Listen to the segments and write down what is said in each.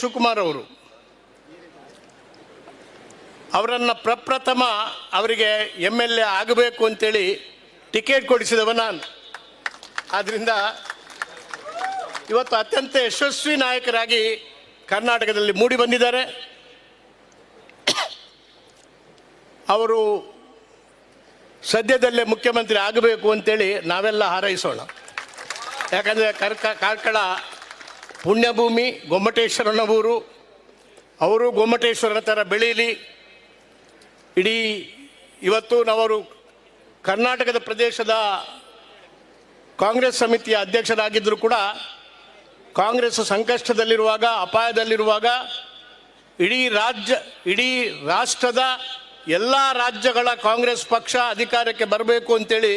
ಶಿವಕುಮಾರ್ ಅವರು. ಅವರನ್ನು ಪ್ರಪ್ರಥಮ ಅವರಿಗೆ ಎಂ ಎಲ್ ಎ ಆಗಬೇಕು ಅಂತೇಳಿ ಟಿಕೆಟ್ ಕೊಡಿಸಿದವ ನಾನು. ಆದ್ದರಿಂದ ಇವತ್ತು ಅತ್ಯಂತ ಯಶಸ್ವಿ ನಾಯಕರಾಗಿ ಕರ್ನಾಟಕದಲ್ಲಿ ಮೂಡಿ ಬಂದಿದ್ದಾರೆ. ಅವರು ಸದ್ಯದಲ್ಲೇ ಮುಖ್ಯಮಂತ್ರಿ ಆಗಬೇಕು ಅಂತೇಳಿ ನಾವೆಲ್ಲ ಹಾರೈಸೋಣ. ಯಾಕಂದರೆ ಕರ್ಕ, ಕಾರ್ಕಳ ಪುಣ್ಯಭೂಮಿ ಗೊಮ್ಮಟೇಶ್ವರನವರು ಅವರು ಗೊಮ್ಮಟೇಶ್ವರನ ಥರ ಬೆಳೀಲಿ ಇಡೀ ಇವತ್ತು ನಾವರು ಕರ್ನಾಟಕದ ಪ್ರದೇಶದ ಕಾಂಗ್ರೆಸ್ ಸಮಿತಿಯ ಅಧ್ಯಕ್ಷರಾಗಿದ್ದರೂ ಕೂಡ ಕಾಂಗ್ರೆಸ್ ಸಂಕಷ್ಟದಲ್ಲಿರುವಾಗ, ಅಪಾಯದಲ್ಲಿರುವಾಗ ಇಡೀ ರಾಜ್ಯ, ಇಡೀ ರಾಷ್ಟ್ರದ ಎಲ್ಲ ರಾಜ್ಯಗಳ ಕಾಂಗ್ರೆಸ್ ಪಕ್ಷ ಅಧಿಕಾರಕ್ಕೆ ಬರಬೇಕು ಅಂತೇಳಿ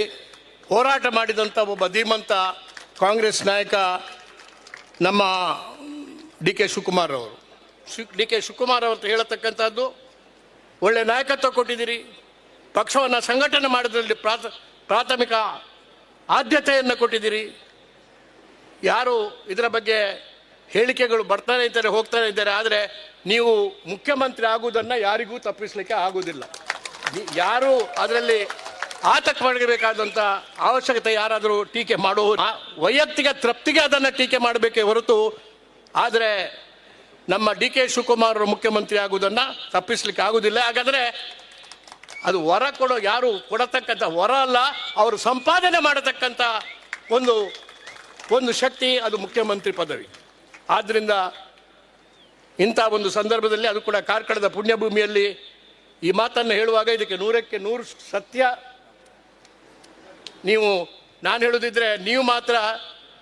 ಹೋರಾಟ ಮಾಡಿದಂಥ ಒಬ್ಬ ಧೀಮಂತ ಕಾಂಗ್ರೆಸ್ ನಾಯಕ ನಮ್ಮ ಡಿ ಕೆ ಶಿವಕುಮಾರ್ ಅವರು. ಡಿ ಕೆ ಶಿವಕುಮಾರ್ ಅವರು ಹೇಳತಕ್ಕಂಥದ್ದು, ಒಳ್ಳೆ ನಾಯಕತ್ವ ಕೊಟ್ಟಿದ್ದೀರಿ. ಪಕ್ಷವನ್ನು ಸಂಘಟನೆ ಮಾಡೋದ್ರಲ್ಲಿ ಪ್ರಾಥ, ಪ್ರಾಥಮಿಕ ಆದ್ಯತೆಯನ್ನು ಕೊಟ್ಟಿದ್ದೀರಿ. ಯಾರು ಇದರ ಬಗ್ಗೆ ಹೇಳಿಕೆಗಳು ಬರ್ತಾನೆ ಇದ್ದಾರೆ, ಹೋಗ್ತಾನೆ ಇದ್ದಾರೆ, ಆದರೆ ನೀವು ಮುಖ್ಯಮಂತ್ರಿ ಆಗುವುದನ್ನು ಯಾರಿಗೂ ತಪ್ಪಿಸಲಿಕ್ಕೆ ಆಗುವುದಿಲ್ಲ. ಯಾರು ಅದರಲ್ಲಿ ಆತಂಕ ಅವಶ್ಯಕತೆ ಯಾರಾದರೂ ಟೀಕೆ ಮಾಡುವ ವೈಯಕ್ತಿಕ ತೃಪ್ತಿಗೆ ಅದನ್ನು ಟೀಕೆ ಮಾಡಬೇಕೇ ಹೊರತು, ಆದರೆ ನಮ್ಮ ಡಿ ಕೆ ಶಿವಕುಮಾರ್ ಮುಖ್ಯಮಂತ್ರಿ ಆಗುವುದನ್ನು ತಪ್ಪಿಸ್ಲಿಕ್ಕೆ ಆಗುವುದಿಲ್ಲ ಹಾಗಾದರೆ ಅದು ವರ ಕೊಡೋ ಯಾರು ಕೊಡತಕ್ಕಂಥ ವರ ಅಲ್ಲ, ಅವರು ಸಂಪಾದನೆ ಮಾಡತಕ್ಕಂಥ ಒಂದು ಒಂದು ಶಕ್ತಿ ಅದು ಮುಖ್ಯಮಂತ್ರಿ ಪದವಿ. ಆದ್ದರಿಂದ ಇಂಥ ಒಂದು ಸಂದರ್ಭದಲ್ಲಿ ಅದು ಕೂಡ ಕಾರ್ಕಳದ ಪುಣ್ಯಭೂಮಿಯಲ್ಲಿ ಈ ಮಾತನ್ನು ಹೇಳುವಾಗ ಇದಕ್ಕೆ ನೂರಕ್ಕೆ ನೂರು ಸತ್ಯ ನೀವು, ನಾನು ಹೇಳೋದಿದ್ರೆ ನೀವು ಮಾತ್ರ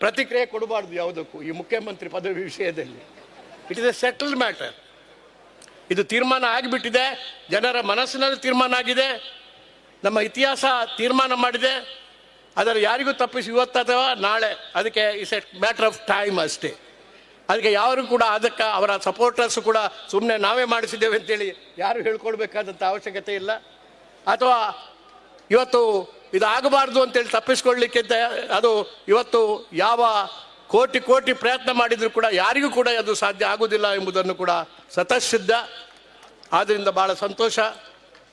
ಪ್ರತಿಕ್ರಿಯೆ ಕೊಡಬಾರ್ದು ಯಾವುದಕ್ಕೂ ಈ ಮುಖ್ಯಮಂತ್ರಿ ಪದವಿ ವಿಷಯದಲ್ಲಿ. It is a settled matter ಇದು ತೀರ್ಮಾನ ಆಗಿಬಿಟ್ಟಿದೆ, ಜನರ ಮನಸ್ಸಿನಲ್ಲಿ ತೀರ್ಮಾನ ಆಗಿದೆ, ನಮ್ಮ ಇತಿಹಾಸ ತೀರ್ಮಾನ ಮಾಡಿದೆ ಅದರ ಯಾರಿಗೂ ತಪ್ಪಿಸಿ ಇವತ್ತು ಅಥವಾ ನಾಳೆ, ಅದಕ್ಕೆ is a matter of time ಅಷ್ಟೇ. ಅದಕ್ಕೆ ಯಾರು ಕೂಡ ಅದಕ್ಕೆ ಅವರ ಸಪೋರ್ಟರ್ಸ್ ಕೂಡ ಸುಮ್ಮನೆ ನಾವೇ ಮಾಡಿಸಿದ್ದೇವೆ ಅಂತೇಳಿ ಯಾರು ಹೇಳ್ಕೊಳ್ಬೇಕಾದಂಥ ಅವಶ್ಯಕತೆ ಇಲ್ಲ. ಅಥವಾ ಇವತ್ತು ಇದು ಆಗಬಾರ್ದು ಅಂತೇಳಿ ತಪ್ಪಿಸ್ಕೊಳ್ಳಿಕ್ಕಿಂತ ಅದು ಇವತ್ತು ಯಾವ ಕೋಟಿ ಕೋಟಿ ಪ್ರಯತ್ನ ಮಾಡಿದರೂ ಕೂಡ ಯಾರಿಗೂ ಕೂಡ ಅದು ಸಾಧ್ಯ ಆಗುವುದಿಲ್ಲ ಎಂಬುದನ್ನು ಕೂಡ ಸತಸಿದ್ಧ ಆದ್ದರಿಂದ ಭಾಳ ಸಂತೋಷ.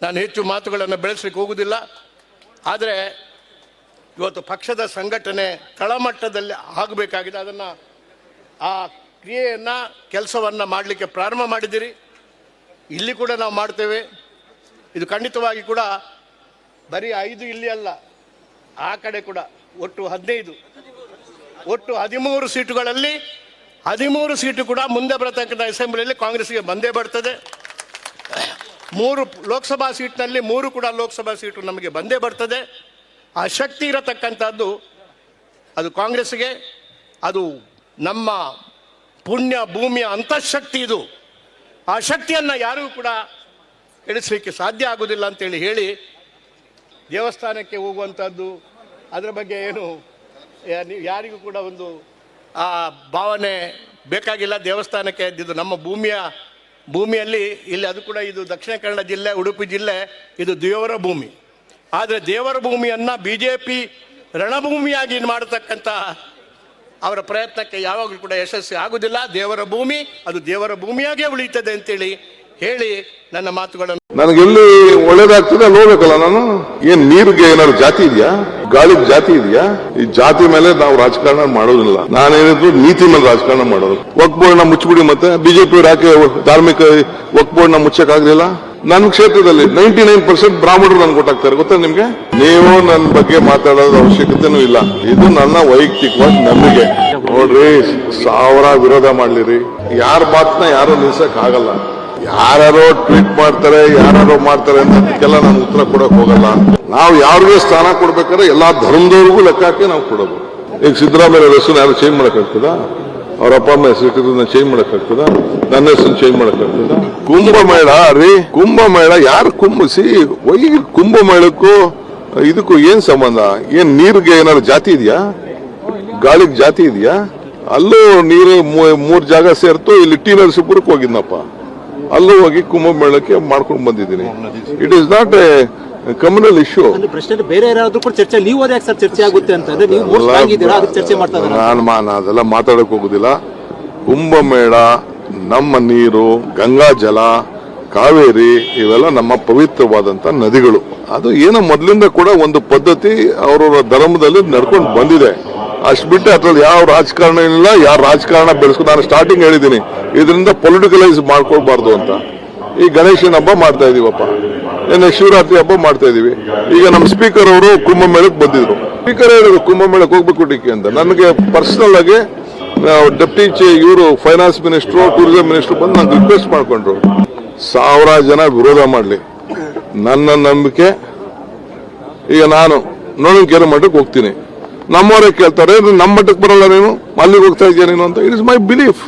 ನಾನು ಹೆಚ್ಚು ಮಾತುಗಳನ್ನು ಬೆಳೆಸಲಿಕ್ಕೆ ಹೋಗುವುದಿಲ್ಲ. ಆದರೆ ಇವತ್ತು ಪಕ್ಷದ ಸಂಘಟನೆ ತಳಮಟ್ಟದಲ್ಲಿ ಆಗಬೇಕಾಗಿದೆ. ಅದನ್ನು ಆ ಕ್ರಿಯೆಯನ್ನು, ಕೆಲಸವನ್ನು ಮಾಡಲಿಕ್ಕೆ ಪ್ರಾರಂಭ ಮಾಡಿದ್ದೀರಿ. ಇಲ್ಲಿ ಕೂಡ ನಾವು ಮಾಡ್ತೇವೆ. ಇದು ಖಂಡಿತವಾಗಿ ಕೂಡ ಬರೀ ಐದು ಇಲ್ಲಿ ಅಲ್ಲ, ಆ ಕಡೆ ಕೂಡ ಒಟ್ಟು ಹದಿನೈದು. ಒಟ್ಟು ಹದಿಮೂರು ಸೀಟುಗಳಲ್ಲಿ ಹದಿಮೂರು ಸೀಟು ಕೂಡ ಮುಂದೆ ಬರತಕ್ಕಂಥ ಅಸೆಂಬ್ಲಿಯಲ್ಲಿ ಕಾಂಗ್ರೆಸ್ಗೆ ಬಂದೇ ಬರ್ತದೆ. ಮೂರು ಲೋಕಸಭಾ ಸೀಟ್ನಲ್ಲಿ ಮೂರು ಕೂಡ ಲೋಕಸಭಾ ಸೀಟು ನಮಗೆ ಬಂದೇ ಬರ್ತದೆ. ಆ ಶಕ್ತಿ ಇರತಕ್ಕಂಥದ್ದು ಅದು ಕಾಂಗ್ರೆಸ್ಗೆ ಅದು ನಮ್ಮ ಪುಣ್ಯ ಭೂಮಿಯ ಅಂತಃಶಕ್ತಿ ಇದು. ಆ ಶಕ್ತಿಯನ್ನು ಯಾರಿಗೂ ಕೂಡ ಇಳಿಸಲಿಕ್ಕೆ ಸಾಧ್ಯ ಆಗೋದಿಲ್ಲ ಅಂತೇಳಿ ಹೇಳಿ ದೇವಸ್ಥಾನಕ್ಕೆ ಹೋಗುವಂಥದ್ದು, ಅದರ ಬಗ್ಗೆ ಏನು ಯಾರಿಗೂ ಕೂಡ ಒಂದು ಆ ಭಾವನೆ ಬೇಕಾಗಿಲ್ಲ. ದೇವಸ್ಥಾನಕ್ಕೆ ಇದು ನಮ್ಮ ಭೂಮಿಯ, ಭೂಮಿಯಲ್ಲಿ ಇಲ್ಲಿ ಅದು ಕೂಡ ಇದು ದಕ್ಷಿಣ ಕನ್ನಡ ಜಿಲ್ಲೆ, ಉಡುಪಿ ಜಿಲ್ಲೆ, ಇದು ದೇವರ ಭೂಮಿ. ಆದರೆ ದೇವರ ಭೂಮಿಯನ್ನು ಬಿ ಜೆ ಪಿ ರಣಭೂಮಿಯಾಗಿ ಮಾಡತಕ್ಕಂಥ ಅವರ ಪ್ರಯತ್ನಕ್ಕೆ ಯಾವಾಗಲೂ ಕೂಡ ಯಶಸ್ವಿ ಆಗುವುದಿಲ್ಲ. ದೇವರ ಭೂಮಿ, ಅದು ದೇವರ ಭೂಮಿಯಾಗೇ ಉಳಿಯುತ್ತದೆ ಅಂತೇಳಿ ಹೇಳಿ ನನ್ನ ಮಾತುಗಳನ್ನು ನನಗೆಲ್ಲಿ ಒಳ್ಳೇದಾಗ್ತದೆ ಅಲ್ಲಿ ಹೋಗ್ಬೇಕಲ್ಲ ನಾನು? ಏನ್ ನೀರಿಗೆ ಏನಾದ್ರು ಜಾತಿ ಇದೆಯಾ? ಗಾಳಿಗೆ ಜಾತಿ ಇದೆಯಾ? ಈ ಜಾತಿ ಮೇಲೆ ನಾವು ರಾಜಕಾರಣ ಮಾಡೋದಿಲ್ಲ. ನಾನೇನಿದ್ರು ನೀತಿ ಮೇಲೆ ರಾಜಕಾರಣ ಮಾಡೋದು. ವಕ್ ಮುಚ್ಚಬಿಡಿ ಮತ್ತೆ. ಬಿಜೆಪಿ ಯಾಕೆ ಧಾರ್ಮಿಕ ವಕ್ ಬೋರ್ಡ್ನ ಮುಚ್ಚಕ್ಕಾಗ್ಲಿಲ್ಲ? ನನ್ನ ಕ್ಷೇತ್ರದಲ್ಲಿ ನೈಂಟಿ ನೈನ್ ಪರ್ಸೆಂಟ್ ಬ್ರಾಹ್ಮಣರು ನನ್ಗೆ ಗೊತ್ತಾಗ್ತಾರೆ ಗೊತ್ತಾ ನಿಮ್ಗೆ? ನೀವು ನನ್ನ ಬಗ್ಗೆ ಮಾತಾಡೋದ ಅವಶ್ಯಕತೆನೂ ಇಲ್ಲ. ಇದು ನನ್ನ ವೈಯಕ್ತಿಕವಾಗಿ ನಂಬಿಕೆ. ನೋಡ್ರಿ, ಸಾವಿರ ವಿರೋಧ ಮಾಡ್ಲಿರಿ. ಯಾರ ಮಾತನ್ನ ಯಾರು ನಿಲ್ಸಕ್ ಆಗಲ್ಲ ಯಾರು ಟ್ವೀಟ್ ಮಾಡ್ತಾರೆ ಯಾರೋ ಮಾಡ್ತಾರೆ ಅನ್ನೋದಕ್ಕೆಲ್ಲ ನಾನು ಉತ್ತರ ಕೊಡಕ್ ಹೋಗಲ್ಲ. ನಾವು ಯಾರಿಗೂ ಸ್ಥಾನ ಕೊಡ್ಬೇಕಾದ್ರೆ ಎಲ್ಲಾ ಧರ್ಮದವ್ರಿಗೂ ಲೆಕ್ಕ ಹಾಕಿ ನಾವು ಕೊಡೋದು. ಈಗ ಸಿದ್ದರಾಮಯ್ಯ ಹೆಸರು ಯಾರು ಚೇಂಜ್ ಮಾಡಕ್ಕಾಗ್ತದ ಅವ್ರ ಅಪ್ಪ ಅಮ್ಮ ಹೆಸರು ಚೇಂಜ್ ಮಾಡಕ್ ಆಗ್ತದ? ನನ್ನ ಹೆಸರು ಚೇಂಜ್ ಮಾಡಕ್ಕಾಗ್ತದ ಕುಂಭಮೇಳ ರೀ, ಕುಂಭಮೇಳ ಯಾರು ಕುಂಭಿಸಿ ಒಯ್ಯ ಕುಂಭಮೇಳಕ್ಕೂ ಇದಕ್ಕೂ ಏನ್ ಸಂಬಂಧ? ಏನ್ ನೀರಿಗೆ ಏನಾದ್ರು ಜಾತಿ ಇದೆಯಾ? ಗಾಳಿಗೆ ಜಾತಿ ಇದೆಯಾ? ಅಲ್ಲೂ ನೀರು ಮೂರ್ ಜಾಗ ಸೇರ್ತು, ಇಲ್ಲಿ ಟಿ ನರಸೀಪುರಕ್ಕೆ ಹೋಗಿದ್ನಪ್ಪ. ಅಲ್ಲೂ ಹೋಗಿ ಕುಂಭಮೇಳಕ್ಕೆ ಮಾಡ್ಕೊಂಡು ಬಂದಿದ್ದೀನಿ. It is not a communal issue ಪ್ರಶ್ನೆ ಬೇರೆ ಯಾರಾದ್ರೂ ಕೂಡ ಚರ್ಚೆ ನೀವು ಅದೇ ಸರ್ ಚರ್ಚೆ ಆಗುತ್ತೆ ಅಂತ ಚರ್ಚೆ ಮಾಡ್ತಾ ನಾನು ಅದೆಲ್ಲ ಮಾತಾಡಕ್ ಹೋಗುದಿಲ್ಲ. ಕುಂಭಮೇಳ ನಮ್ಮ ನೀರು ಗಂಗಾ ಜಲ ಕಾವೇರಿ ಇವೆಲ್ಲ ನಮ್ಮ ಪವಿತ್ರವಾದಂತ ನದಿಗಳು. ಅದು ಏನೋ ಮೊದಲಿಂದ ಕೂಡ ಒಂದು ಪದ್ಧತಿ ಅವರವರ ಧರ್ಮದಲ್ಲಿ ನಡ್ಕೊಂಡು ಬಂದಿದೆ. ಅಷ್ಟು ಬಿಟ್ಟು ಅದ್ರಲ್ಲಿ ಯಾವ ರಾಜಕಾರಣ ಇಲ್ಲ ಯಾವ ರಾಜಕಾರಣ ಬೆಳೆಸ್ಕೊ ನಾನು ಸ್ಟಾರ್ಟಿಂಗ್ ಹೇಳಿದ್ದೀನಿ. ಇದರಿಂದ ಪೊಲಿಟಿಕಲೈಸ್ ಮಾಡ್ಕೊಳ್ಬಾರ್ದು ಅಂತ. ಈ ಗಣೇಶನ ಹಬ್ಬ ಮಾಡ್ತಾ ಇದೀವಪ್ಪ. ನಿನ್ನೆ ಶಿವರಾತ್ರಿ ಹಬ್ಬ ಮಾಡ್ತಾ ಇದೀವಿ. ಈಗ ನಮ್ಮ ಸ್ಪೀಕರ್ ಅವರು ಕುಂಭಮೇಳಕ್ಕೆ ಬಂದಿದ್ರು. ಸ್ಪೀಕರ್ ಹೇಳಿದ್ರು ಕುಂಭಮೇಳಕ್ಕೆ ಹೋಗ್ಬೇಕು ಟಿಕೆ ಅಂತ. ನನಗೆ ಪರ್ಸನಲ್ ಆಗಿ ಡೆಪ್ಟಿ ಇವರು ಫೈನಾನ್ಸ್ ಮಿನಿಸ್ಟ್ರು ಟೂರಿಸಂ ಮಿನಿಸ್ಟ್ರು ಬಂದು ನಂಗೆ ರಿಕ್ವೆಸ್ಟ್ ಮಾಡ್ಕೊಂಡ್ರು. ಸಾವಿರ ಜನ ವಿರೋಧ ಮಾಡಲಿ. ನನ್ನ ನಂಬಿಕೆ, ಈಗ ನಾನು ನೋಡೋಕೆರೆ ಮಠಕ್ಕೆ ಹೋಗ್ತೀನಿ. ನಮ್ಮವರೇ ಕೇಳ್ತಾರೆ "ನೀನು ನಮ್ಮ ಮಟ್ಟಕ್ಕೆ ಬರಲ್ಲ ನೀನು, ಅಲ್ಲಿಗೆ ಹೋಗ್ತಾ ಇದೆಯಾ ನೀನು ಅಂತ. ಇಟ್ ಇಸ್ ಮೈ ಬಿಲೀಫ್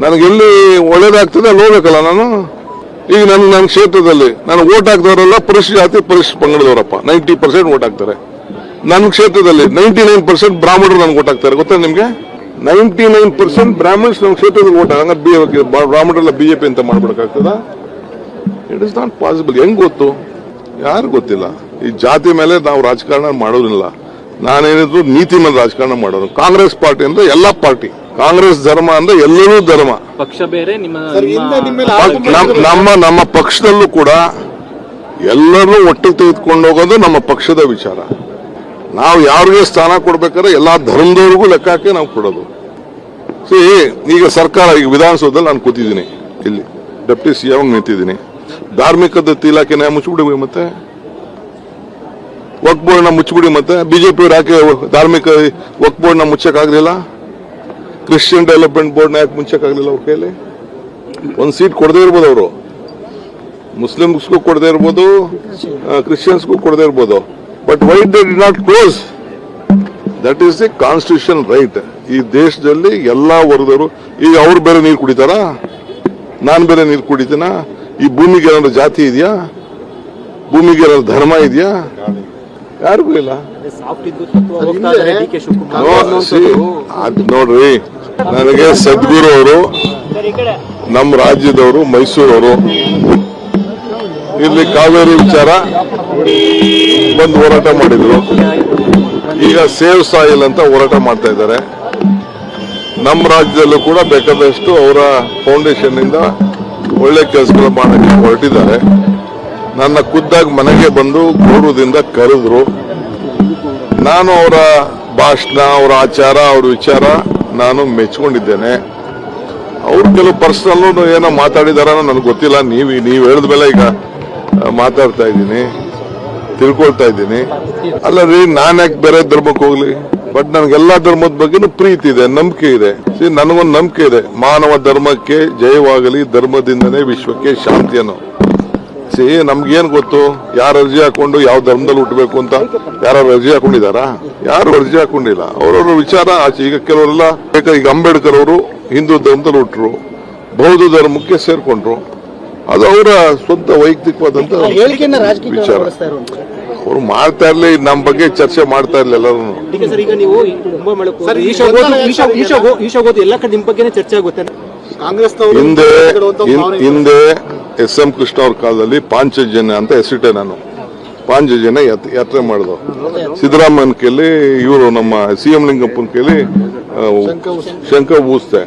ನನಗೆ ಎಲ್ಲಿ ಒಳ್ಳೇದಾಗ್ತದೆ ಅಲ್ಲಿ ಹೋಗ್ಬೇಕಲ್ಲ ನಾನು? ಈಗ ನನ್ನ ನನ್ನ ಕ್ಷೇತ್ರದಲ್ಲಿ ನಾನು ಓಟ್ ಹಾಕ್ದವರೆಲ್ಲ ಪರಿಶಿಷ್ಟ ಜಾತಿ ಪರಿಶಿಷ್ಟ ಪಂಗಡದವರಪ್ಪ. ನೈಂಟಿ ಪರ್ಸೆಂಟ್ ಓಟ್ ಹಾಕ್ತಾರೆ. ನನ್ನ ಕ್ಷೇತ್ರದಲ್ಲಿ ನೈಂಟಿ ನೈನ್ ಪರ್ಸೆಂಟ್ ಬ್ರಾಹ್ಮಣರು ನನಗೆ ಓಟ್ ಹಾಕ್ತಾರೆ. ಗೊತ್ತಾ ನಿಮಗೆ? ನೈಂಟಿ ನೈನ್ ಪರ್ಸೆಂಟ್ ಬ್ರಾಹ್ಮಣ್ಸ್ ನಮ್ಮ ಕ್ಷೇತ್ರದಲ್ಲಿ ಓಟ್ ಬಿ ಬ್ರಾಹ್ಮಣರೆಲ್ಲ ಬಿಜೆಪಿ ಅಂತ ಮಾಡ್ಬೇಕಾಗ್ತದ ಇಟ್ ಇಸ್ ನಾಟ್ ಪಾಸಿಬಲ್ ಹೆಂಗೆ ಗೊತ್ತು? ಯಾರು ಗೊತ್ತಿಲ್ಲ. ಈ ಜಾತಿ ಮೇಲೆ ನಾವು ರಾಜಕಾರಣ ಮಾಡೋದಿಲ್ಲ. ನಾನೇನಿದ್ರು ನೀತಿ ಮೇಲೆ ರಾಜಕಾರಣ ಮಾಡೋದು ಕಾಂಗ್ರೆಸ್ ಪಾರ್ಟಿ ಅಂದ್ರೆ ಎಲ್ಲಾ ಪಾರ್ಟಿ. ಕಾಂಗ್ರೆಸ್ ಧರ್ಮ ಅಂದ್ರೆ ಎಲ್ಲರೂ ಧರ್ಮ. ಪಕ್ಷ ಬೇರೆ ನಿಮ್ಮ ನಮ್ಮ ನಮ್ಮ ಪಕ್ಷದಲ್ಲೂ ಕೂಡ ಎಲ್ಲರೂ ಒಟ್ಟಿಗೆ ತೆಗೆದುಕೊಂಡು ಹೋಗೋದು ನಮ್ಮ ಪಕ್ಷದ ವಿಚಾರ. ನಾವು ಯಾರಿಗೆ ಸ್ಥಾನ ಕೊಡ್ಬೇಕಾದ್ರೆ ಎಲ್ಲಾ ಧರ್ಮದವ್ರಿಗೂ ಲೆಕ್ಕ ಹಾಕಿ ನಾವು ಕೊಡೋದು. ಸಿ ಈಗ ಸರ್ಕಾರ ಈಗ ವಿಧಾನಸೌಧದಲ್ಲಿ ನಾನು ಕೂತಿದ್ದೀನಿ. ಇಲ್ಲಿ ಡೆಪ್ಟಿ ಸಿ ಎಂ ನಿಂತಿದ್ದೀನಿ. ಧಾರ್ಮಿಕ ದತ್ತಿ ಇಲಾಖೆನ ಮುಚ್ಚಿಬಿಡ್ಬೇಕು ಮತ್ತೆ? ವಕ್ ಬೋರ್ಡ್ನ ಮುಚ್ಚಿಬಿಡಿ ಮತ್ತೆ. ಬಿಜೆಪಿ ಯಾಕೆ ಧಾರ್ಮಿಕ ವಕ್ ಬೋರ್ಡ್ನ ಮುಚ್ಚಕ್ಕಾಗಲಿಲ್ಲ? ಕ್ರಿಶ್ಚಿಯನ್ ಡೆವಲಪ್ಮೆಂಟ್ ಬೋರ್ಡ್ನ ಯಾಕೆ ಮುಚ್ಚಕ್ಕಾಗ್ಲಿಲ್ಲ ಅವ್ರ ಕೈಯಲ್ಲಿ ಒಂದು ಸೀಟ್ ಕೊಡದೇ ಇರ್ಬೋದು ಅವರು. ಮುಸ್ಲಿಮ್ಸ್ಗೂ ಕೊಡದೇ ಇರ್ಬೋದು ಕ್ರಿಶ್ಚಿಯನ್ಸ್ಗೂ ಕೊಡದೇ ಇರ್ಬೋದು. But why they did not close that is the constitution right ಈ ದೇಶದಲ್ಲಿ ಎಲ್ಲ ವರ್ಗದವರು, ಈಗ ಅವ್ರು ಬೇರೆ ನೀರು ಕುಡಿತಾರಾ? ನಾನು ಬೇರೆ ನೀರು ಕುಡಿತೀನ? ಈ ಭೂಮಿಗೆ ಏನಾದ್ರು ಜಾತಿ ಇದೆಯಾ? ಭೂಮಿಗೆ ಏನಾದ್ರು ಧರ್ಮ ಇದೆಯಾ? ಯಾರಿಗೂ ಇಲ್ಲ. ಸಾಫ್ಟ್ ತತ್ವ ಹೋಗ್ತಾ ಇದ್ದಾರೆ D K Shivakumar no, see, ನೋಡ್ರಿ. ನನಗೆ ಸದ್ಗುರು ಅವರು ನಮ್ಮ ರಾಜ್ಯದವರು ಮೈಸೂರವರು. ಇಲ್ಲಿ ಕಾವೇರಿ ವಿಚಾರ ಬಂದು ಹೋರಾಟ ಮಾಡಿದ್ರು. ಈಗ ಸೇವ್ ಸಾಯಿಲ್ ಅಂತ ಹೋರಾಟ ಮಾಡ್ತಾ ಇದ್ದಾರೆ. ನಮ್ಮ ರಾಜ್ಯದಲ್ಲೂ ಕೂಡ ಬೇಕಾದಷ್ಟು ಅವರ ಫೌಂಡೇಶನ್ ಇಂದ ಒಳ್ಳೆ ಕೆಲಸಗಳು ಮಾಡಕ್ಕೆ ಹೊರಟಿದ್ದಾರೆ. ನನ್ನ ಖುದ್ದಾಗಿ ಮನೆಗೆ ಬಂದು ಗೌರವದಿಂದ ಕರೆದ್ರು. ನಾನು ಅವರ ಭಾಷಣ, ಅವರ ಆಚಾರ, ಅವ್ರ ವಿಚಾರ ನಾನು ಮೆಚ್ಕೊಂಡಿದ್ದೇನೆ. ಅವ್ರು ಕೆಲವು ಪರ್ಸನಲ್ ಏನೋ ಮಾತಾಡಿದಾರ ನನಗೆ ಗೊತ್ತಿಲ್ಲ. ನೀವು ನೀವು ಹೇಳಿದ ಮೇಲೆ ಈಗ ಮಾತಾಡ್ತಾ ಇದ್ದೀನಿ, ತಿಳ್ಕೊಳ್ತಾ ಇದ್ದೀನಿ. ಅಲ್ಲ ರೀ ನಾನು ಯಾಕೆ ಬೇರೆ ಧರ್ಮಕ್ಕೆ ಹೋಗ್ಲಿ? ಬಟ್ ನನಗೆಲ್ಲ ಧರ್ಮದ ಬಗ್ಗೆನೂ ಪ್ರೀತಿ ಇದೆ, ನಂಬಿಕೆ ಇದೆ. ನನಗೊಂದು ನಂಬಿಕೆ ಇದೆ. ಮಾನವ ಧರ್ಮಕ್ಕೆ ಜಯವಾಗಲಿ, ಧರ್ಮದಿಂದನೇ ವಿಶ್ವಕ್ಕೆ ಶಾಂತಿ ಅನ್ನೋ ಸಿ ನಮ್ಗೇನ್ ಗೊತ್ತು? ಯಾರು ಅರ್ಜಿ ಹಾಕೊಂಡು ಯಾವ ಧರ್ಮದಲ್ಲಿ ಹುಟ್ಟಬೇಕು ಅಂತ? ಯಾರು ಅರ್ಜಿ ಹಾಕೊಂಡಿದಾರಾ? ಯಾರು ಅರ್ಜಿ ಹಾಕೊಂಡಿಲ್ಲ. ಅವ್ರವ್ರ ವಿಚಾರ ಆಚೆ. ಈಗ ಕೆಲವರೆಲ್ಲ ಈಗ ಅಂಬೇಡ್ಕರ್ ಅವರು ಹಿಂದೂ ಧರ್ಮದಲ್ಲಿ ಹುಟ್ಟರು ಬೌದ್ಧ ಧರ್ಮಕ್ಕೆ ಸೇರ್ಕೊಂಡ್ರು. ಅದು ಅವರ ಸ್ವಂತ ವೈಯಕ್ತಿಕವಾದಂತ ವಿಚಾರ. ಅವ್ರು ಮಾಡ್ತಾ ಇರ್ಲಿ ನಮ್ಮ ಬಗ್ಗೆ ಚರ್ಚೆ ಮಾಡ್ತಾ ಇರ್ಲಿ ಎಲ್ಲರೂ ಎಲ್ಲ ಕಡೆ ನಿಮ್ಮ ಬಗ್ಗೆ ಚರ್ಚೆ ಆಗುತ್ತೆ ಹಿಂದೆ ಹಿಂದೆ ಎಸ್ ಎಂ ಕೃಷ್ಣ ಅವ್ರ ಕಾಲದಲ್ಲಿ ಪಾಂಚಜನ್ಯ ಅಂತ ಹೆಸರಿಟ್ಟೆ ನಾನು. ಪಾಂಚಜನ್ಯ ಯಾತ್- ಯಾತ್ರೆ ಮಾಡಿದ್ರು ಸಿದ್ದರಾಮಯ್ಯನ ಕೇಳಿ ಇವರು ನಮ್ಮ ಸಿ ಎಂ ಲಿಂಗಪ್ಪನ ಕೇಳಿ ಶಂಕ ಊಸ್ತೆ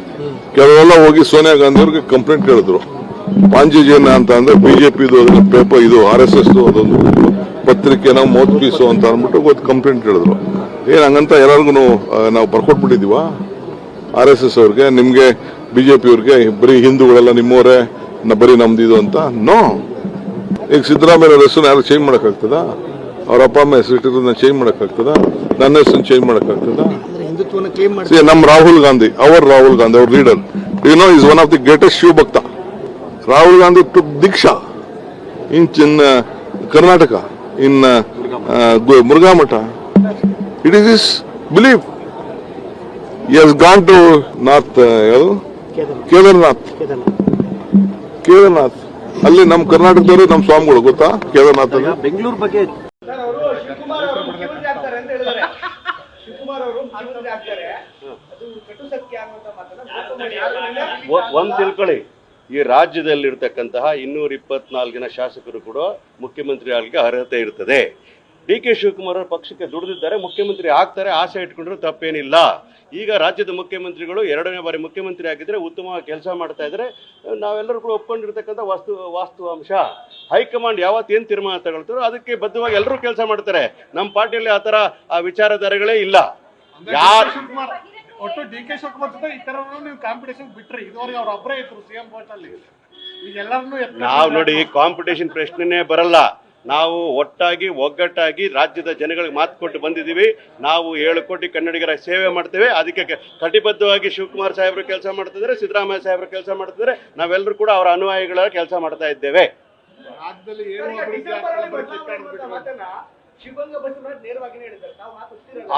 ಕೆಲವೆಲ್ಲ ಹೋಗಿ ಸೋನಿಯಾ ಗಾಂಧಿ ಅವ್ರಿಗೆ ಕಂಪ್ಲೇಂಟ್ ಕೇಳಿದ್ರು ಪಾಂಚಜನ್ಯ ಅಂತ ಅಂದ್ರೆ ಬಿಜೆಪಿ ಪೇಪರ್ ಇದು ಆರ್ ಎಸ್ ಎಸ್ ಅದೊಂದು ಪತ್ರಿಕೆನ ಮೌತ್ ಪೀಸು ಅಂತ ಅಂದ್ಬಿಟ್ಟು ಒಂದು ಕಂಪ್ಲೇಂಟ್ ಕೇಳಿದ್ರು ಏನ್ ಹಂಗಂತ ಎಲ್ಲರಿಗೂ ನಾವು ಬರ್ಕೊಟ್ಬಿಟ್ಟಿದೀವ ಆರ್ ಎಸ್ ಎಸ್ ಅವ್ರಿಗೆ ನಿಮ್ಗೆ ಬಿಜೆಪಿ ಅವ್ರಿಗೆ ಬರೀ ಹಿಂದೂಗಳೆಲ್ಲ ನಿಮ್ಮವರೇ ಬರೀ ನಮ್ದು ಇದು ಅಂತ? ನೋ ಈಗ ಸಿದ್ದರಾಮಯ್ಯ ಹೆಸರು ಯಾರು ಚೇಂಜ್ ಮಾಡಕ್ಕಾಗ್ತದ? ಅವ್ರ ಅಪ್ಪ ಅಮ್ಮ ಹೆಸರು ಇಟ್ಟಿರೋದನ್ನ ಚೇಂಜ್ ಮಾಡೋಕ್ಕಾಗ್ತದ? ನನ್ನ ಹೆಸರು ಚೇಂಜ್ ಮಾಡೋಕ್ಕಾಗ್ತದ? ನಮ್ಮ ರಾಹುಲ್ ಗಾಂಧಿ ಅವರ್ ರಾಹುಲ್ ಗಾಂಧಿ ಅವ್ರ leader you know is one of the greatest Shiva bhakta. Rahul Gandhi to diksha in in Karnataka in Murugha Math. It is is believe has gone to north ಯಾವುದು? ಕೇದಾರ್ನಾಥ್. ಕೇದಾರ್ನಾಥ್. ಅಲ್ಲಿ ನಮ್ಮ ಕರ್ನಾಟಕದವರು ನಮ್ಮ ಸ್ವಾಮಿಗಳು ಗೊತ್ತಾ? ಕೇದಾರ್ನಾಥ್ ಅಲ್ಲಿ ಬೆಂಗಳೂರು ಬಗ್ಗೆ ಒಂದ್ ತಿಳ್ಕೊಳ್ಳಿ. ಈ ರಾಜ್ಯದಲ್ಲಿರ್ತಕ್ಕಂತಹ ಇನ್ನೂರ ಇಪ್ಪತ್ನಾಲ್ಕು ಜನ ಶಾಸಕರು ಕೂಡ ಮುಖ್ಯಮಂತ್ರಿ ಆಗಲಿಕ್ಕೆ ಅರ್ಹತೆ ಇರ್ತದೆ. ಡಿ ಕೆ ಶಿವಕುಮಾರ್ ಅವರು ಪಕ್ಷಕ್ಕೆ ದುಡಿದಿದ್ದಾರೆ ಮುಖ್ಯಮಂತ್ರಿ ಆಗ್ತಾರೆ ಆಸೆ ಇಟ್ಕೊಂಡ್ರು ತಪ್ಪೇನಿಲ್ಲ. ಈಗ ರಾಜ್ಯದ ಮುಖ್ಯಮಂತ್ರಿಗಳು ಎರಡನೇ ಬಾರಿ ಮುಖ್ಯಮಂತ್ರಿ ಆಗಿದ್ರೆ ಉತ್ತಮವಾಗಿ ಕೆಲಸ ಮಾಡ್ತಾ ಇದ್ರೆ ನಾವೆಲ್ಲರೂ ಕೂಡ ಒಪ್ಕೊಂಡಿರ್ತಕ್ಕಂಥ ವಾಸ್ತು ವಾಸ್ತುವಾಂಶ ಹೈಕಮಾಂಡ್ ಯಾವತ್ತು ಏನು ತೀರ್ಮಾನ ತಗೊಳ್ತಾರೋ ಅದಕ್ಕೆ ಬದ್ಧವಾಗಿ ಎಲ್ಲರೂ ಕೆಲಸ ಮಾಡ್ತಾರೆ. ನಮ್ಮ ಪಾರ್ಟಿಯಲ್ಲಿ ಆ ಥರ ಆ ವಿಚಾರಧಾರೆಗಳೇ ಇಲ್ಲ. ಯಾರು ಒಟ್ಟು ಡಿ ಕೆ ಶಿವಕುಮಾರ್ ಜೊತೆ ಈ ತರ ನೀವು ಕಾಂಪಿಟೇಷನ್ ಬಿಟ್ರಿ. ಇದುವರೆಗೆ ಅವ್ರ ಒಬ್ಬರೇ ಇದ್ರು ಸಿಎಂ ಪೋಸ್ಟ್ ಅಲ್ಲಿ. ಈಗ ಎಲ್ಲರನ್ನೂ ನಾವು ನೋಡಿ ಕಾಂಪಿಟೇಷನ್ ಪ್ರಶ್ನೆನೇ ಬರಲ್ಲ. ನಾವು ಒಟ್ಟಾಗಿ ಒಗ್ಗಟ್ಟಾಗಿ ರಾಜ್ಯದ ಜನಗಳಿಗೆ ಮಾತು ಕೊಟ್ಟು ಬಂದಿದ್ದೀವಿ. ನಾವು ಏಳು ಕೋಟಿ ಕನ್ನಡಿಗರ ಸೇವೆ ಮಾಡ್ತೇವೆ. ಅದಕ್ಕೆ ಕಟಿಬದ್ಧವಾಗಿ ಶಿವಕುಮಾರ್ ಸಾಹೇಬರು ಕೆಲಸ ಮಾಡ್ತಿದ್ದಾರೆ ಸಿದ್ದರಾಮಯ್ಯ ಸಾಹೇಬರು ಕೆಲಸ ಮಾಡ್ತಿದ್ದಾರೆ. ನಾವೆಲ್ಲರೂ ಕೂಡ ಅವರ ಅನುಯಾಯಿಗಳ ಕೆಲಸ ಮಾಡ್ತಾ ಇದ್ದೇವೆ.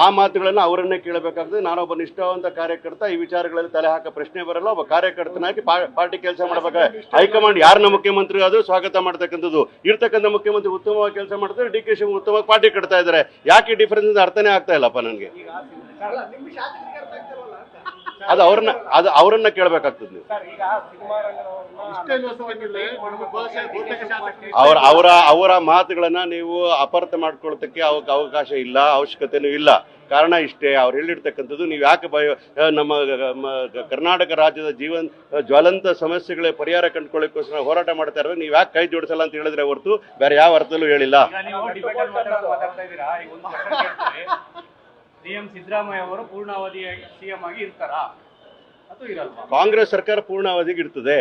ಆ ಮಾತುಗಳನ್ನು ಅವರನ್ನೇ ಕೇಳಬೇಕಾಗ್ತದೆ. ನಾನೊಬ್ಬ ನಿಷ್ಠಾವಂತ ಕಾರ್ಯಕರ್ತ ಈ ವಿಚಾರಗಳಲ್ಲಿ ತಲೆ ಹಾಕ ಪ್ರಶ್ನೆ ಬರಲ್ಲ. ಒಬ್ಬ ಕಾರ್ಯಕರ್ತನಾಗಿ ಪಾರ್ಟಿ ಕೆಲಸ ಮಾಡಬೇಕಾದ್ರೆ ಹೈಕಮಾಂಡ್ ಯಾರನ್ನ ಮುಖ್ಯಮಂತ್ರಿ ಆದ್ರೂ ಸ್ವಾಗತ ಮಾಡ್ತಕ್ಕಂಥದ್ದು. ಇರ್ತಕ್ಕಂಥ ಮುಖ್ಯಮಂತ್ರಿ ಉತ್ತಮವಾಗಿ ಕೆಲಸ ಮಾಡ್ತಾರೆ. ಡಿ ಕೆ ಶಿವ ಉತ್ತಮವಾಗಿ ಪಾರ್ಟಿ ಕಟ್ತಾ ಇದ್ದಾರೆ. ಯಾಕೆ ಡಿಫರೆನ್ಸ್ ಅರ್ಥನೇ ಆಗ್ತಾ ಇಲ್ಲಪ್ಪ ನನಗೆ? ಅದು ಅವ್ರನ್ನ ಅದು ಅವರನ್ನ ಕೇಳಬೇಕಾಗ್ತದೆ ನೀವು. ಅವ್ರ ಅವರ ಅವರ ಅವರ ಮಾತುಗಳನ್ನ ನೀವು ಅಪರ್ಥ ಮಾಡ್ಕೊಳ್ತಕ್ಕೆ ಅವಕ್ಕೆ ಅವಕಾಶ ಇಲ್ಲ ಅವಶ್ಯಕತೆನೂ ಇಲ್ಲ. ಕಾರಣ ಇಷ್ಟೇ ಅವ್ರು ಹೇಳಿರ್ತಕ್ಕಂಥದ್ದು. ನೀವು ಯಾಕೆ ಭಯ ನಮ್ಮ ಕರ್ನಾಟಕ ರಾಜ್ಯದ ಜೀವನ್ ಜ್ವಲಂತ ಸಮಸ್ಯೆಗಳ ಪರಿಹಾರ ಕಂಡುಕೊಳ್ಳೋಕ್ಕೋಸ್ಕರ ಹೋರಾಟ ಮಾಡ್ತಾ ಇರೋದು ನೀವು ಯಾಕೆ ಕೈ ಜೋಡಿಸಲ್ಲ ಅಂತ ಹೇಳಿದ್ರೆ ಹೊರತು ಬೇರೆ ಯಾವ ಅರ್ಥದಲ್ಲೂ ಹೇಳಿಲ್ಲ. ಕೇಳ್ತೀವಿ ಸಿಎಂ ಸಿದ್ದರಾಮಯ್ಯ ಅವರು ಪೂರ್ಣಾವಧಿ ಸಿಎಂ ಆಗಿ ಇರ್ತಾರಾ? ಅಥವಾ ಇರಲ್ವಾ? ಕಾಂಗ್ರೆಸ್ ಸರ್ಕಾರ ಪೂರ್ಣಾವಧಿಗೆ ಇರ್ತದೆ.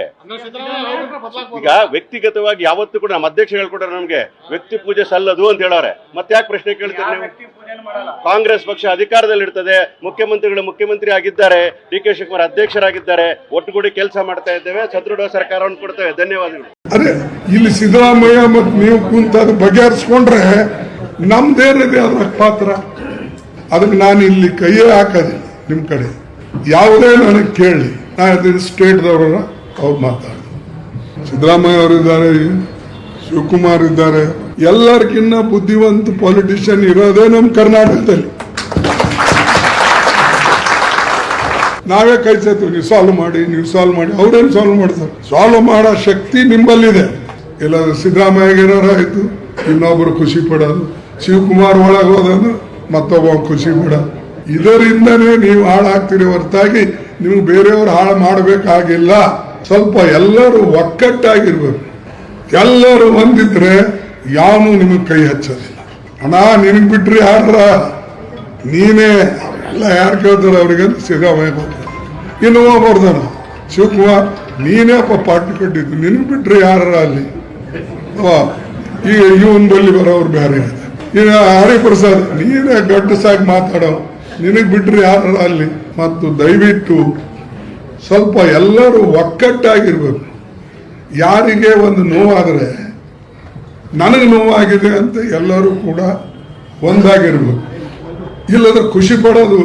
ಈಗ ವ್ಯಕ್ತಿಗತವಾಗಿ ಯಾವತ್ತೂ ಕೂಡ ನಮ್ಮ ಅಧ್ಯಕ್ಷ ಹೇಳ್ಕೊಟ್ರೆ ನಮ್ಗೆ ವ್ಯಕ್ತಿ ಪೂಜೆ ಸಲ್ಲದು ಅಂತ ಹೇಳಾರೆ ಮತ್ತೆ ಯಾಕೆ ಪ್ರಶ್ನೆ ಕೇಳ್ತಾರೆ ನೀವು? ವ್ಯಕ್ತಿ ಪೂಜೆನೂ ಮಾಡಲ್ಲ. ಕಾಂಗ್ರೆಸ್ ಪಕ್ಷ ಅಧಿಕಾರದಲ್ಲಿ ಇರ್ತದೆ. ಮುಖ್ಯಮಂತ್ರಿಗಳು ಮುಖ್ಯಮಂತ್ರಿ ಆಗಿದ್ದಾರೆ. ಡಿ ಕೆ ಶಿವಕುಮಾರ್ ಅಧ್ಯಕ್ಷರಾಗಿದ್ದಾರೆ. ಒಟ್ಟುಗೂಡಿ ಕೆಲಸ ಮಾಡ್ತಾ ಇದ್ದೇವೆ. ಸದೃಢ ಸರ್ಕಾರವನ್ನು ಕೊಡ್ತೇವೆ. ಧನ್ಯವಾದಗಳು. ಅದೇ ಇಲ್ಲಿ ಸಿದ್ದರಾಮಯ್ಯ ಮತ್ತು ನೀವು ಕುಂತ ಬಗೆಹರಿಸ್ಕೊಂಡ್ರೆ ನಮ್ದೇನಿದೆ ಅದ್ರ ಪಾತ್ರ? ಅದಕ್ಕೆ ನಾನು ಇಲ್ಲಿ ಕೈಯೇ ಹಾಕೋದಿಲ್ಲ ನಿಮ್ಮ ಕಡೆ. ಯಾವುದೇ ನನಗೆ ಕೇಳಿ. ನಾನು ಹೇಳ್ತೀನಿ ಸ್ಟೇಟ್ದವ್ರ ಅವ್ರು ಮಾತಾಡ ಸಿದ್ದರಾಮಯ್ಯ ಅವರಿದ್ದಾರೆ ಶಿವಕುಮಾರ್ ಇದ್ದಾರೆ. ಎಲ್ಲರಿಗಿನ್ನ ಬುದ್ಧಿವಂತ ಪಾಲಿಟಿಷಿಯನ್ ಇರೋದೇ ನಮ್ಮ ಕರ್ನಾಟಕದಲ್ಲಿ. ನಾವೇ ಕೈ ಸೇತು ನೀವು ಸಾಲ್ವ್ ಮಾಡಿ, ನೀವು ಸಾಲ್ವ್ ಮಾಡಿ, ಅವ್ರೇನು ಸಾಲ್ವ್ ಮಾಡ್ತಾರೆ? ಸಾಲ್ವ್ ಮಾಡೋ ಶಕ್ತಿ ನಿಮ್ಮಲ್ಲಿದೆ. ಇಲ್ಲಾಂದ್ರೆ ಸಿದ್ದರಾಮಯ್ಯಗೆ ಏನಾರ ಆಯಿತು ಇನ್ನೊಬ್ಬರು ಖುಷಿ ಪಡೋದು, ಶಿವಕುಮಾರ್ ಒಳಗೆ ಹೋದನು ಮತ್ತೊಬ್ಬ ಖುಷಿ ಕೂಡ ಇದರಿಂದನೇ ನೀವು ಹಾಳಾಗ್ತೀರಿ ಹೊರತಾಗಿ, ನೀವು ಬೇರೆಯವರು ಹಾಳು ಮಾಡಬೇಕಾಗಿಲ್ಲ. ಸ್ವಲ್ಪ ಎಲ್ಲರೂ ಒಕ್ಕಟ್ಟಾಗಿರ್ಬೇಕು. ಎಲ್ಲರೂ ಹೊಂದಿದ್ರೆ ಯಾವನು ನಿಮಗೆ ಕೈ ಹಚ್ಚೋದಿಲ್ಲ. ಅಣ್ಣ, ನಿನಗೆ ಬಿಟ್ರಿ ಯಾರ ನೀನೇ. ಎಲ್ಲ ಯಾರು ಕೇಳ್ತಾರೆ ಅವ್ರಿಗೆ ಸಿದ್ದರಾಮಯ್ಯ ಇನ್ನು ಹೋಗ್ಬಾರ್ದಣ್ಣ ಶಿವಕುಮಾರ್, ನೀನೇ ಪಾರ್ಟಿ ಕಟ್ಟಿದ್ದು. ನಿನಗೆ ಬಿಟ್ರೆ ಯಾರ ಅಲ್ಲಿ? ಈಗ ಇವನ್ ಬಲ್ಲಿ ಬರೋರು ಬೇರೆ ಈಗ ಹರಿಪ್ರಸಾದ್ ನೀನೇ ಗಡ್ಡಸಾಗಿ ಮಾತಾಡೋ. ನಿನಗೆ ಬಿಟ್ಟರೆ ಯಾರು ಅಲ್ಲಿ? ಮತ್ತು ದಯವಿಟ್ಟು ಸ್ವಲ್ಪ ಎಲ್ಲರೂ ಒಕ್ಕಟ್ಟಾಗಿರ್ಬೇಕು. ಯಾರಿಗೆ ಒಂದು ನೋವಾದರೆ ನನಗೆ ನೋವಾಗಿದೆ ಅಂತ ಎಲ್ಲರೂ ಕೂಡ ಒಂದಾಗಿರ್ಬೇಕು. ಇಲ್ಲದ್ರೆ ಖುಷಿ ಪಡೋದು,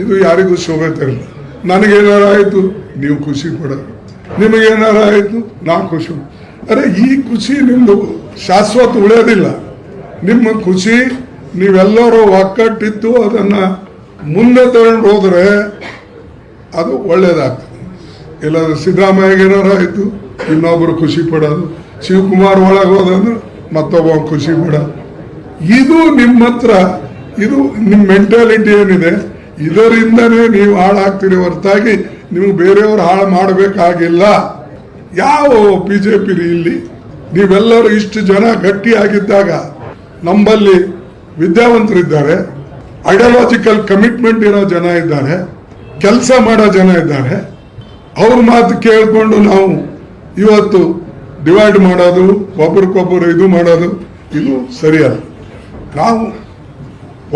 ಇದು ಯಾರಿಗೂ ಶೋಭೆ ತರಲ್ಲ. ನನಗೇನಾರ ಆಯಿತು, ನೀವು ಖುಷಿ ಪಡೋದು. ನಿಮಗೇನಾರ ಆಯಿತು, ನಾ ಖುಷಿ ಅರೆ, ಈ ಖುಷಿ ನಿಮ್ಮದು ಶಾಶ್ವತ ಉಳಿಯೋದಿಲ್ಲ. ನಿಮ್ಮ ಖುಷಿ ನೀವೆಲ್ಲರೂ ಒಕ್ಕಟ್ಟಿದ್ದು ಅದನ್ನು ಮುಂದೆ ತಗೊಂಡು ಹೋದರೆ ಅದು ಒಳ್ಳೆಯದಾಗ್ತದೆ ಇಲ್ಲಾಂದ್ರೆ ಸಿದ್ದರಾಮಯ್ಯಗೆ ಏನಾರ ಆಯಿತು ಇನ್ನೊಬ್ಬರು ಖುಷಿ ಪಡೋದು. ಶಿವಕುಮಾರ್ ಒಳಗೆ ಹೋದಂದ್ರೆ ಮತ್ತೊಬ್ಬ ಖುಷಿ ಪಡೋದು. ಇದು ನಿಮ್ಮ ಹತ್ರ, ಇದು ನಿಮ್ಮ ಮೆಂಟಾಲಿಟಿ ಏನಿದೆ, ಇದರಿಂದನೇ ನೀವು ಹಾಳಾಗ್ತೀರಿ ಹೊರತಾಗಿ ನಿಮಗೆ ಬೇರೆಯವರು ಹಾಳು ಮಾಡಬೇಕಾಗಿಲ್ಲ. ಯಾವ ಬಿ ಜೆ ಪಿ ಇಲ್ಲಿ, ನೀವೆಲ್ಲರೂ ಇಷ್ಟು ಜನ ಗಟ್ಟಿಯಾಗಿದ್ದಾಗ ನಮ್ಮಲ್ಲಿ ವಿದ್ಯಾವಂತರಿದ್ದಾರೆ. ಐಡಿಯಾಲಜಿಕಲ್ ಕಮಿಟ್ಮೆಂಟ್ ಇರೋ ಜನ ಇದ್ದಾರೆ. ಕೆಲಸ ಮಾಡೋ ಜನ ಇದ್ದಾರೆ. ಅವ್ರ ಮಾತು ಕೇಳಿಕೊಂಡು ನಾವು ಇವತ್ತು ಡಿವೈಡ್ ಮಾಡೋದು ಒಬ್ರಿಗೊಬ್ಬರು ಇದು ಮಾಡೋದು, ಇದು ಸರಿಯಲ್ಲ. ನಾವು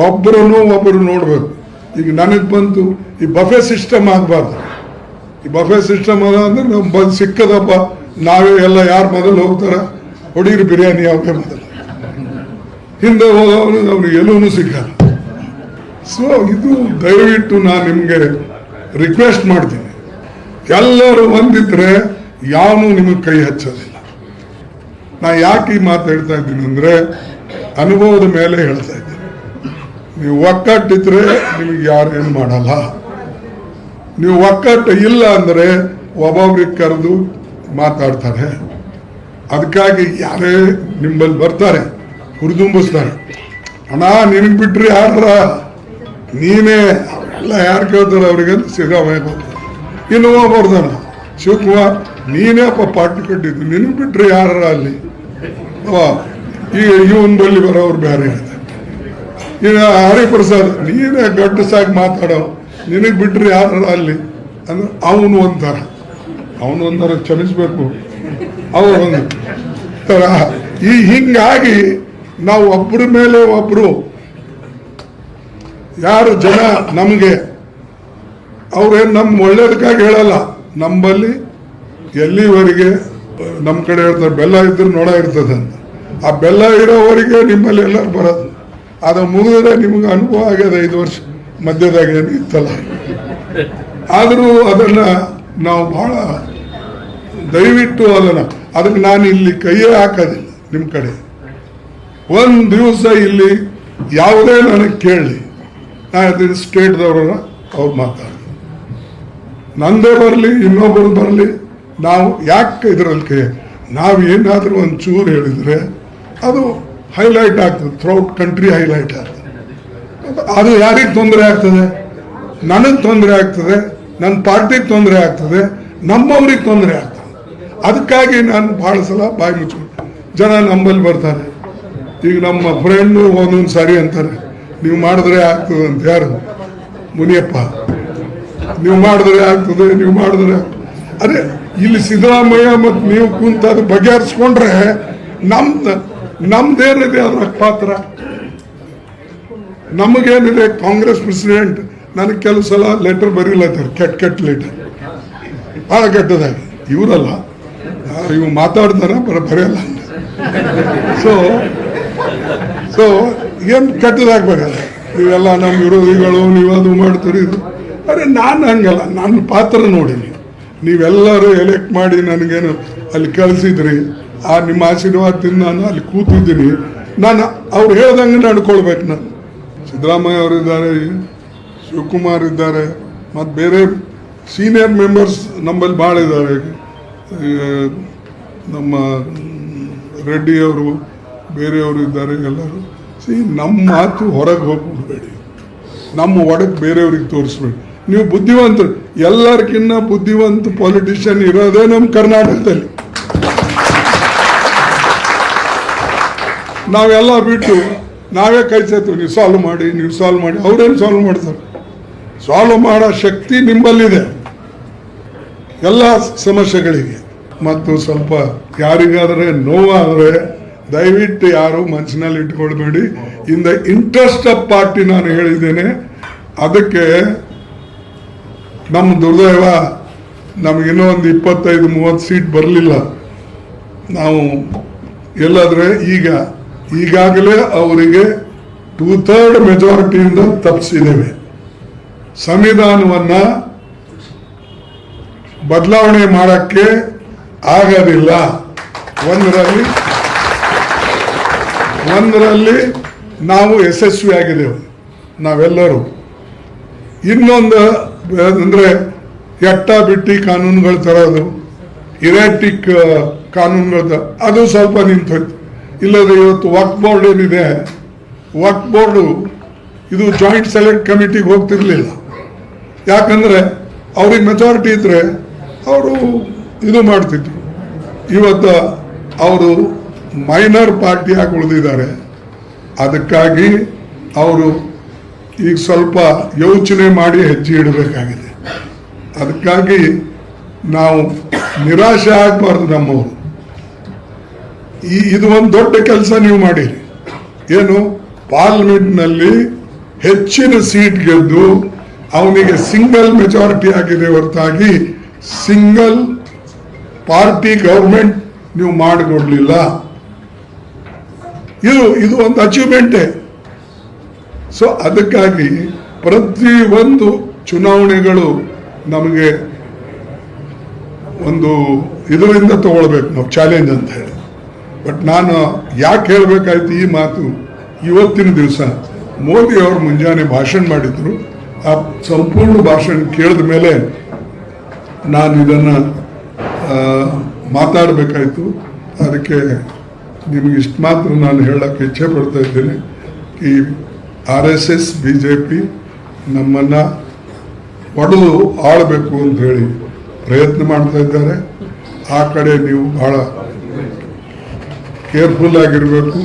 ಒಬ್ಬರನ್ನು ಒಬ್ಬರು ನೋಡಬೇಕು. ಈಗ ನನಗೆ ಬಂತು ಈ ಬಫೆ ಸಿಸ್ಟಮ್ ಆಗಬಾರ್ದು. ಈ ಬಫೆ ಸಿಸ್ಟಮ್ ಅದ ಅಂದ್ರೆ ನಮ್ಮ ಬಂದು ಸಿಕ್ಕದಪ್ಪ. ನಾವೇ ಎಲ್ಲ ಯಾರು ಮೊದಲು ಹೋಗ್ತಾರ? ಹೊಡೀರಿ ಬಿರಿಯಾನಿ ಅವೇ ಮೊದಲು ಹಿಂದೆ ಹೋದವನು ಅವ್ರಿಗೆ ಎಲ್ಲೂ ಸಿಗಲ್ಲ ಸೊ ಇದು ದಯವಿಟ್ಟು ನಾನು ನಿಮಗೆ ರಿಕ್ವೆಸ್ಟ್ ಮಾಡ್ತೀನಿ. ಎಲ್ಲರೂ ಒಂದಿದ್ರೆ ಯಾವನು ನಿಮಗೆ ಕೈ ಹಚ್ಚೋದಿಲ್ಲ. ನಾ ಯಾಕೆ ಈ ಮಾತು ಹೇಳ್ತಾ ಇದ್ದೀನಿ ಅಂದರೆ, ಅನುಭವದ ಮೇಲೆ ಹೇಳ್ತಾ ಇದ್ದೀನಿ. ನೀವು ಒಕ್ಕಟ್ಟಿದ್ರೆ ನಿಮಗೆ ಯಾರು ಏನು ಮಾಡಲ್ಲ. ನೀವು ಒಕ್ಕಟ್ಟು ಇಲ್ಲ ಅಂದರೆ ಒಬ್ಬೊಬ್ರಿಗೆ ಕರೆದು ಮಾತಾಡ್ತಾರೆ. ಅದಕ್ಕಾಗಿ ಯಾರೇ ನಿಮ್ಮಲ್ಲಿ ಬರ್ತಾರೆ. ಹುರಿದುಂಬಿಸ್ತಾರೆ. ಹಣ ನಿನಗೆ ಬಿಟ್ರಿ ಯಾರ ನೀನೇ ಎಲ್ಲ ಯಾರು ಕೇಳ್ತಾರೆ ಅವ್ರಿಗೆ ಸಿದ್ದರಾಮಯ್ಯ. ಇನ್ನು ಬರ್ತಾನ ಶಿವಕುಮಾರ್ ನೀನೇಪ್ಪ ಪಾರ್ಟಿ ಕಟ್ಟಿದ್ದು. ನಿನಗೆ ಬಿಟ್ರಿ ಯಾರ ಅಲ್ಲಿ? ಈಗ ಇವನ್ ಬಲ್ಲಿ ಬರೋರು ಬೇರೆ ಈಗ ಹರಿಪ್ರಸಾದ್, ನೀನೇ ಗಡ್ಡಸಾಗಿ ಮಾತಾಡೋ. ನಿನಗೆ ಬಿಟ್ರಿ ಯಾರ ಅಲ್ಲಿ? ಅಂದ್ರೆ ಅವನು ಒಂಥರ. ಅವನು ಒಂಥರ ಕ್ಷಮಿಸ್ಬೇಕು. ಅವನು ಈ ಹಿಂಗಾಗಿ ನಾವು ಒಬ್ಬರ ಮೇಲೆ ಒಬ್ಬರು ಯಾರು ಜನ ನಮಗೆ? ಅವ್ರೇನು ನಮ್ಮ ಒಳ್ಳೇದಕ್ಕಾಗಿ ಹೇಳಲ್ಲ. ನಮ್ಮಲ್ಲಿ ಎಲ್ಲಿವರೆಗೆ ನಮ್ಮ ಕಡೆ ಹೇಳ್ತಾರೆ ಬೆಲ್ಲ ಇದ್ರೆ ನೋಡ ಇರ್ತದೆ ಅಂತ. ಆ ಬೆಲ್ಲ ಇರೋವರೆಗೆ ನಿಮ್ಮಲ್ಲಿ ಎಲ್ಲರೂ ಬರೋದು. ಅದು ಮುಗಿದ್ರೆ ನಿಮ್ಗೆ ಅನುಭವ ಆಗ್ಯದ ಐದು ವರ್ಷ ಮಧ್ಯದಾಗ ಏನು ಇತ್ತಲ್ಲ. ಆದರೂ ಅದನ್ನ ನಾವು ಬಹಳ ದಯವಿಟ್ಟು ಅದನ್ನ. ಅದಕ್ಕೆ ನಾನು ಇಲ್ಲಿ ಕೈಯೇ ಹಾಕೋದಿಲ್ಲ ನಿಮ್ಮ ಕಡೆ. ಒಂದು ದಿವಸ ಇಲ್ಲಿ ಯಾವುದೇ ನನಗೆ ಕೇಳಲಿ ನಾನು ಸ್ಟೇಟ್ದವ್ರನ್ನ ಅವ್ರು ಮಾತಾಡ್ತಾರೆ ನಂದೇ ಬರಲಿ, ಇನ್ನೊಬ್ಬರು ಬರಲಿ, ನಾವು ಯಾಕೆ ಇದರಲ್ಲಿ ನಾವು ಏನಾದರೂ ಒಂದು ಚೂರು ಹೇಳಿದರೆ ಅದು ಹೈಲೈಟ್ ಆಗ್ತದೆ ಥ್ರೌಟ್ ಕಂಟ್ರಿ ಹೈಲೈಟ್ ಆಗ್ತದೆ. ಅದು ಯಾರಿಗೆ ತೊಂದರೆ ಆಗ್ತದೆ? ನನಗೆ ತೊಂದರೆ ಆಗ್ತದೆ ನನ್ನ ಪಾರ್ಟಿಗೆ ತೊಂದರೆ ಆಗ್ತದೆ, ನಮ್ಮವ್ರಿಗೆ ತೊಂದರೆ ಆಗ್ತದೆ. ಅದಕ್ಕಾಗಿ ನಾನು ಭಾಳ ಸಲ ಬಾಯಿ ಮುಚ್ಚಿಬಿಟ್ಟು ಜನ ನಂಬಲ್ಲಿ ಬರ್ತಾರೆ. ಈಗ ನಮ್ಮ ಫ್ರೆಂಡು ಒಂದೊಂದು ಸಾರಿ ಅಂತಾರೆ, ನೀವು ಮಾಡಿದ್ರೆ ಆಗ್ತದೆ ಅಂತ ಯಾರು? ಮುನಿಯಪ್ಪ, ನೀವು ಮಾಡಿದ್ರೆ ಆಗ್ತದೆ, ನೀವು ಮಾಡಿದ್ರೆ. ಅದೇ, ಇಲ್ಲಿ ಸಿದ್ದರಾಮಯ್ಯ ಮತ್ತು ನೀವು ಕುಂತ ಅದು ಬಗೆಹರಿಸ್ಕೊಂಡ್ರೆ ನಮ್ದು ನಮ್ದೇನಿದೆ ಅದ್ರ ಪಾತ್ರ? ನಮಗೇನಿದೆ ಕಾಂಗ್ರೆಸ್ ಪ್ರೆಸಿಡೆಂಟ್, ನನಗೆ ಕೆಲವು ಸಲ ಲೆಟರ್ ಬರೀಲತ್ತಾರೆ ಕೆಟ್ಟ ಕೆಟ್ಟ ಲೆಟರ್ ಭಾಳ ಕೆಟ್ಟದಾಗಿ. ಇವರಲ್ಲ ಇವು ಮಾತಾಡ್ತಾರೆ, ಬರ ಬರೆಯಲ್ಲ ಸೊ ಸೊ ಏನು ಕೆಟ್ಟದಾಗಬೇಕಲ್ಲ? ನೀವೆಲ್ಲ ನಮ್ಮ ವಿರೋಧಿಗಳು, ನೀವು ಅದು ಮಾಡ್ತೀರಿ, ಇದು. ಅರೆ, ನಾನು ಹಂಗಲ್ಲ. ನನ್ನ ಪಾತ್ರ ನೋಡಿನಿ. ನೀವೆಲ್ಲರೂ ಎಲೆಕ್ಟ್ ಮಾಡಿ ನನಗೇನು ಅಲ್ಲಿ ಕಳಿಸಿದ್ರಿ. ಆ ನಿಮ್ಮ ಆಶೀರ್ವಾದದಿಂದ ನಾನು ಅಲ್ಲಿ ಕೂತಿದ್ದೀನಿ. ನಾನು ಅವ್ರು ಹೇಳ್ದಂಗೆ ನಡ್ಕೊಳ್ಬೇಕು ನಾನು. ಸಿದ್ದರಾಮಯ್ಯ ಅವರಿದ್ದಾರೆ, ಶಿವಕುಮಾರ್ ಇದ್ದಾರೆ, ಮತ್ತು ಬೇರೆ ಸೀನಿಯರ್ ಮೆಂಬರ್ಸ್ ನಮ್ಮಲ್ಲಿ ಭಾಳ ಇದ್ದಾರೆ ನಮ್ಮ ರೆಡ್ಡಿ ಅವರು ಬೇರೆಯವರು ಇದ್ದಾರೆ ಎಲ್ಲರೂ. ಸಿ ನಮ್ಮ ಮಾತು ಹೊರಗೆ ಹೋಗ್ಬಿಡ್ಬೇಡಿ. ನಮ್ಮ ಒಡಕ್ಕೆ ಬೇರೆಯವ್ರಿಗೆ ತೋರಿಸ್ಬೇಡಿ. ನೀವು ಬುದ್ಧಿವಂತರು ಎಲ್ಲರಿಗಿನ್ನ ಬುದ್ಧಿವಂತ ಪೊಲಿಟಿಷಿಯನ್ ಇರೋದೇ ನಮ್ಮ ಕರ್ನಾಟಕದಲ್ಲಿ. ನಾವೆಲ್ಲ ಬಿಟ್ಟು ನಾವೇ ಕೈ ಸೇತು, ನೀವು ಸಾಲ್ವ್ ಮಾಡಿ, ನೀವು ಸಾಲ್ವ್ ಮಾಡಿ. ಅವ್ರೇನು ಸಾಲ್ವ್ ಮಾಡ್ತಾರೆ? ಸಾಲ್ವ್ ಮಾಡೋ ಶಕ್ತಿ ನಿಮ್ಮಲ್ಲಿದೆ. ಎಲ್ಲ ಸಮಸ್ಯೆಗಳಿಗೆ. ಮತ್ತು ಸ್ವಲ್ಪ ಯಾರಿಗಾದರೆ ನೋವಾದರೆ ದಯವಿಟ್ಟು ಯಾರು ಮನಸ್ಸಿನಲ್ಲಿ ಇಟ್ಕೊಳ್ಬೇಡಿ. In the interest of party ನಾನು ಹೇಳಿದ್ದೇನೆ. ಅದಕ್ಕೆ ನಮ್ಮ ದುರ್ದೈವ ನಮಗಿನ್ನೂ ಒಂದು ಇಪ್ಪತ್ತೈದು, ಮೂವತ್ತು ಸೀಟ್ ಬರಲಿಲ್ಲ. ನಾವು ಎಲ್ಲಾದ್ರೆ ಈಗ, ಈಗಾಗಲೇ ಅವರಿಗೆ ಟೂ ಥರ್ಡ್ ಮೆಜಾರಿಟಿಯಿಂದ ತಪ್ಪಿಸಿದ್ದೇವೆ ಸಂವಿಧಾನವನ್ನು ಬದಲಾವಣೆ ಮಾಡೋಕ್ಕೆ ಆಗೋದಿಲ್ಲ. ಒಂದರಲ್ಲಿ ಒಂದರಲ್ಲಿ ನಾವು ಯಶಸ್ವಿ ಆಗಿದ್ದೇವೆ ನಾವೆಲ್ಲರೂ. ಇನ್ನೊಂದು, ಅಂದರೆ ಎಟ್ಟ ಬಿಟ್ಟಿ ಕಾನೂನುಗಳು ತರೋದು ಇರಾಟಿಕ್ ಕಾನೂನುಗಳು ಅದು ಸ್ವಲ್ಪ ನಿಂತೋಯ್ತು. ಇಲ್ಲದೆ ಇವತ್ತು ವಕ್ ಬೋರ್ಡ್ ಏನಿದೆ ವಕ್ ಬೋರ್ಡು ಇದು ಜಾಯಿಂಟ್ ಸೆಲೆಕ್ಟ್ ಕಮಿಟಿಗೆ ಹೋಗ್ತಿರ್ಲಿಲ್ಲ. ಯಾಕಂದರೆ ಅವ್ರಿಗೆ ಮೆಜಾರಿಟಿ ಇದ್ದರೆ ಅವರು ಇದು ಮಾಡ್ತಿದ್ರು. ಇವತ್ತು ಅವರು ಮೈನರ್ ಪಾರ್ಟಿಯಾಗಿ ಉಳಿದಿದ್ದಾರೆ. ಅದಕ್ಕಾಗಿ ಅವರು ಈಗ ಸ್ವಲ್ಪ ಯೋಚನೆ ಮಾಡಿ ಹೆಜ್ಜೆ ಇಡಬೇಕಾಗಿದೆ. ಅದಕ್ಕಾಗಿ ನಾವು ನಿರಾಶೆ ಆಗಬಾರ್ದು ನಮ್ಮವರು. ಈ ಇದು ಒಂದು ದೊಡ್ಡ ಕೆಲಸ ನೀವು ಮಾಡಿರಿ. ಏನು ಪಾರ್ಲಿಮೆಂಟ್ನಲ್ಲಿ ಹೆಚ್ಚಿನ ಸೀಟ್ ಗೆದ್ದು ಅವನಿಗೆ ಸಿಂಗಲ್ ಮೆಜಾರಿಟಿ ಆಗಿದೆ ಹೊರತಾಗಿ ಸಿಂಗಲ್ ಪಾರ್ಟಿ ಗೌರ್ಮೆಂಟ್ ನೀವು ಮಾಡಿಕೊಡ್ಲಿಲ್ಲ. ಇದು ಇದು ಒಂದು ಅಚೀವ್ಮೆಂಟೇ ಸೊ ಅದಕ್ಕಾಗಿ ಪ್ರತಿ ಒಂದು ಚುನಾವಣೆಗಳು ನಮಗೆ ಒಂದು ಇದರಿಂದ ತಗೊಳ್ಬೇಕು, ನಾವು ಚಾಲೆಂಜ್ ಅಂತ ಹೇಳಿ. ಬಟ್ ನಾನು ಯಾಕೆ ಹೇಳಬೇಕಾಯ್ತು ಈ ಮಾತು ಇವತ್ತಿನ ದಿವಸ? ಮೋದಿ ಅವರು ಮುಂಜಾನೆ ಭಾಷಣ ಮಾಡಿದ್ರು. ಆ ಸಂಪೂರ್ಣ ಭಾಷಣ ಕೇಳಿದ ಮೇಲೆ ನಾನು ಇದನ್ನು ಮಾತಾಡಬೇಕಾಯ್ತು. ಅದಕ್ಕೆ ನಿಮಗೆ ಇಷ್ಟು ಮಾತ್ರ ನಾನು ಹೇಳಕ್ಕೆ ಇಚ್ಛೆ ಪಡ್ತಾ ಇದ್ದೇನೆ ಈ R S S B J P ನಮ್ಮನ್ನು ಒಡೆದು ಆಳಬೇಕು ಅಂತ ಹೇಳಿ ಪ್ರಯತ್ನ ಮಾಡ್ತಾ ಇದ್ದಾರೆ. ಆ ಕಡೆ ನೀವು ಭಾಳ ಕೇರ್ಫುಲ್ ಆಗಿರಬೇಕು.